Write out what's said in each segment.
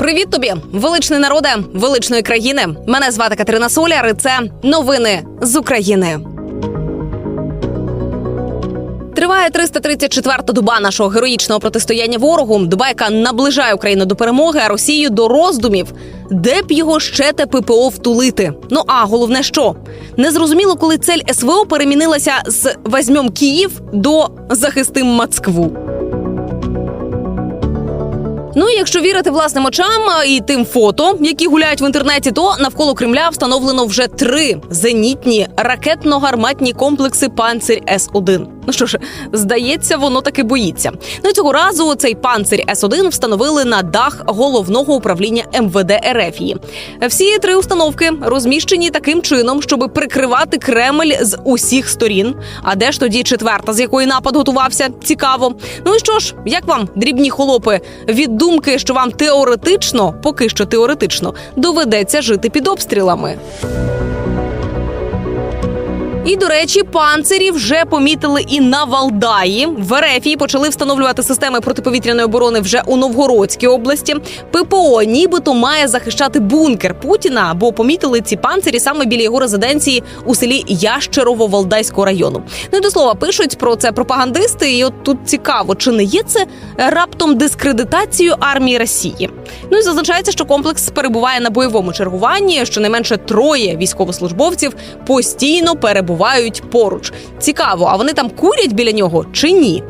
Привіт тобі, величний народе, величної країни. Мене звати Катерина Соляр. і Це новини з України. Триває 334-та доба нашого героїчного протистояння ворогу. Доба, яка наближає Україну до перемоги, а Росію до роздумів. Де б його ще те ППО втулити? Ну а головне, що незрозуміло, коли цель СВО перемінилася з «Возьмем Київ до захистим Москву. Ну, якщо вірити власним очам і тим фото, які гуляють в інтернеті, то навколо Кремля встановлено вже три зенітні ракетно-гарматні комплекси Панцирь С 1 Ну що ж, здається, воно таки боїться. Ну і цього разу цей панцирь С 1 встановили на дах головного управління МВД РФії. Всі три установки розміщені таким чином, щоб прикривати Кремль з усіх сторін. А де ж тоді четверта, з якої напад готувався? Цікаво. Ну і що ж, як вам, дрібні холопи, від думки, що вам теоретично, поки що теоретично, доведеться жити під обстрілами? І до речі, панцирі вже помітили і на Валдаї. В Ерефії почали встановлювати системи протиповітряної оборони вже у Новгородській області. ППО нібито має захищати бункер Путіна, бо помітили ці панцирі саме біля його резиденції у селі Ящерово-Валдайського району. Ну і до слова пишуть про це пропагандисти. І от тут цікаво, чи не є це раптом дискредитацією армії Росії? Ну і зазначається, що комплекс перебуває на бойовому чергуванні. Щонайменше троє військовослужбовців постійно перебувають поруч. Цікаво, а вони там курять біля нього чи ні?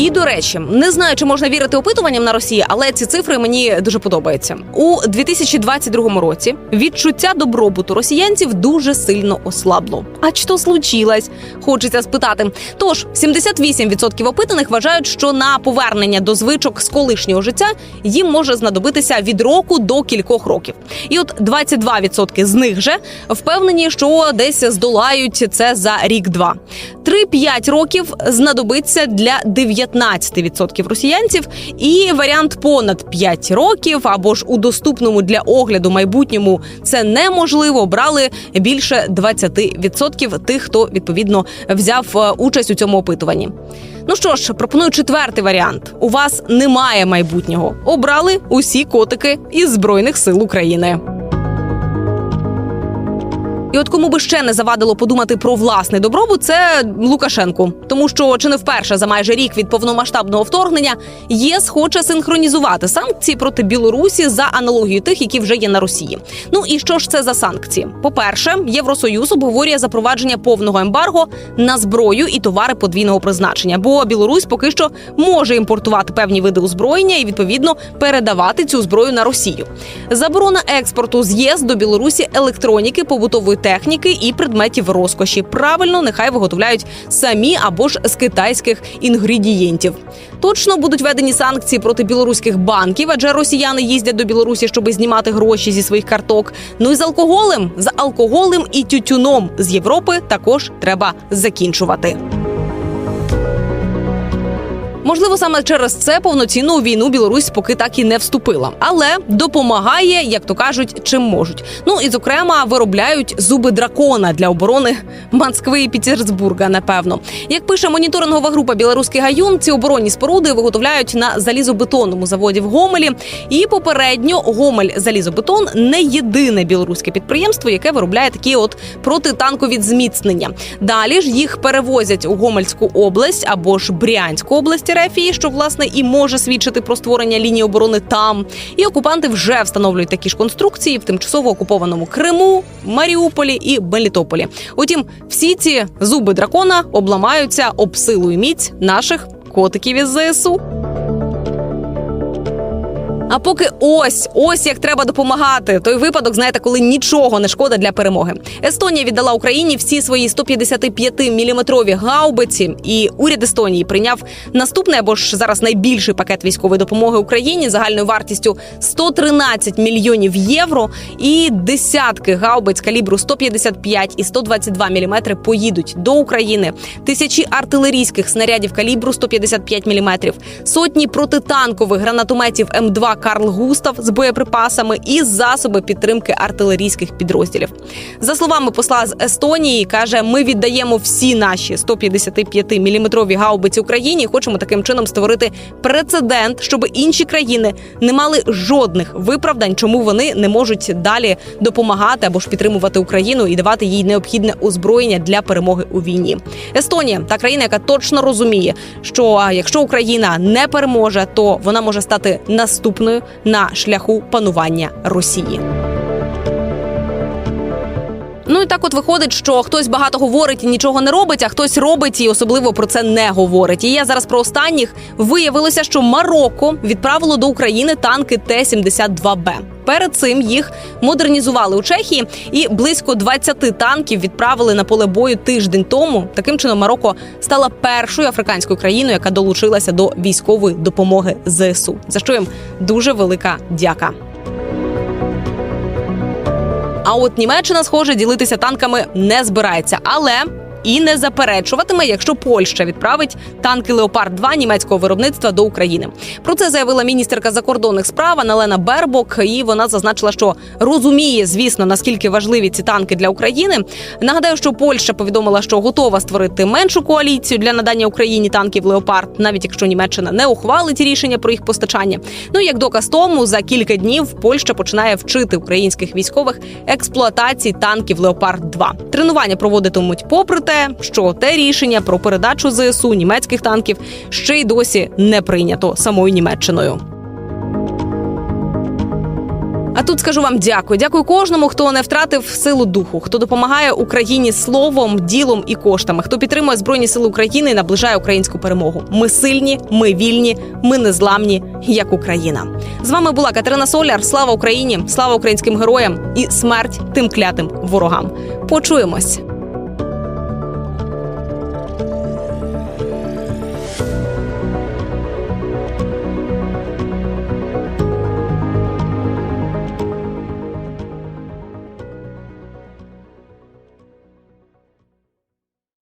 І до речі, не знаю, чи можна вірити опитуванням на Росії, але ці цифри мені дуже подобаються. У 2022 році відчуття добробуту росіянців дуже сильно ослабло. А то случилось? Хочеться спитати. Тож 78% опитаних вважають, що на повернення до звичок з колишнього життя їм може знадобитися від року до кількох років. І от 22% з них же впевнені, що десь здолають це за рік-два. 3-5 років знадобиться для 19% росіянців, і варіант понад 5 років або ж у доступному для огляду майбутньому це неможливо. Брали більше 20% тих, хто відповідно взяв е, участь у цьому опитуванні. Ну що ж, пропоную четвертий варіант. У вас немає майбутнього. Обрали усі котики із збройних сил України. І от кому би ще не завадило подумати про власний добробут, це Лукашенку, тому що чи не вперше за майже рік від повномасштабного вторгнення ЄС хоче синхронізувати санкції проти Білорусі за аналогією тих, які вже є на Росії. Ну і що ж це за санкції? По-перше, Євросоюз обговорює запровадження повного ембарго на зброю і товари подвійного призначення, бо Білорусь поки що може імпортувати певні види озброєння і відповідно передавати цю зброю на Росію. Заборона експорту з ЄС до Білорусі електроніки, побутової техніки і предметів розкоші. Правильно, нехай виготовляють самі або ж з китайських інгредієнтів. Точно будуть введені санкції проти білоруських банків, адже росіяни їздять до Білорусі, щоб знімати гроші зі своїх карток. Ну і з алкоголем, з алкоголем і тютюном з Європи також треба закінчувати. Можливо, саме через це повноцінну війну Білорусь поки так і не вступила, але допомагає, як то кажуть, чим можуть. Ну і зокрема виробляють зуби дракона для оборони Москви і Петербурга. Напевно, як пише моніторингова група Білоруський гаюн, ці оборонні споруди виготовляють на залізобетонному заводі в Гомелі. І попередньо Гомель залізобетон не єдине білоруське підприємство, яке виробляє такі от протитанкові зміцнення. Далі ж їх перевозять у Гомельську область або ж Брянську область. Рефії, що власне і може свідчити про створення лінії оборони там. І окупанти вже встановлюють такі ж конструкції в тимчасово окупованому Криму, Маріуполі і Мелітополі. Утім, всі ці зуби дракона обламаються об силу і міць наших котиків із ЗСУ. А поки ось ось як треба допомагати. Той випадок, знаєте, коли нічого не шкода для перемоги. Естонія віддала Україні всі свої 155-міліметрові гаубиці, і уряд Естонії прийняв наступний або ж зараз найбільший пакет військової допомоги Україні загальною вартістю 113 мільйонів євро. І десятки гаубиць калібру 155 і 122 міліметри поїдуть до України. Тисячі артилерійських снарядів калібру 155 міліметрів, сотні протитанкових гранатометів М2 Карл Густав з боєприпасами і засоби підтримки артилерійських підрозділів. За словами посла з Естонії, каже: ми віддаємо всі наші 155 міліметрові гаубиці Україні. і Хочемо таким чином створити прецедент, щоб інші країни не мали жодних виправдань, чому вони не можуть далі допомагати або ж підтримувати Україну і давати їй необхідне озброєння для перемоги у війні. Естонія та країна, яка точно розуміє, що якщо Україна не переможе, то вона може стати наступною на шляху панування Росії. Ну і так, от виходить, що хтось багато говорить і нічого не робить, а хтось робить і особливо про це не говорить. І я зараз про останніх виявилося, що Марокко відправило до України танки Т-72Б. Перед цим їх модернізували у Чехії, і близько 20 танків відправили на поле бою тиждень тому. Таким чином, Марокко стала першою африканською країною, яка долучилася до військової допомоги ЗСУ. За що їм дуже велика дяка. А от Німеччина, схоже, ділитися танками не збирається, але і не заперечуватиме, якщо Польща відправить танки Леопард 2 німецького виробництва до України. Про це заявила міністерка закордонних справ Аналена Бербок. І вона зазначила, що розуміє, звісно, наскільки важливі ці танки для України. Нагадаю, що Польща повідомила, що готова створити меншу коаліцію для надання Україні танків Леопард, навіть якщо Німеччина не ухвалить рішення про їх постачання. Ну як доказ тому, за кілька днів Польща починає вчити українських військових експлуатації танків Леопард 2 Тренування проводитимуть попри те, що те рішення про передачу ЗСУ німецьких танків ще й досі не прийнято самою Німеччиною. А тут скажу вам дякую. Дякую кожному, хто не втратив силу духу, хто допомагає Україні словом, ділом і коштами, хто підтримує збройні сили України і наближає українську перемогу. Ми сильні, ми вільні, ми незламні, як Україна. З вами була Катерина Соляр. Слава Україні! Слава українським героям і смерть тим клятим ворогам. Почуємось.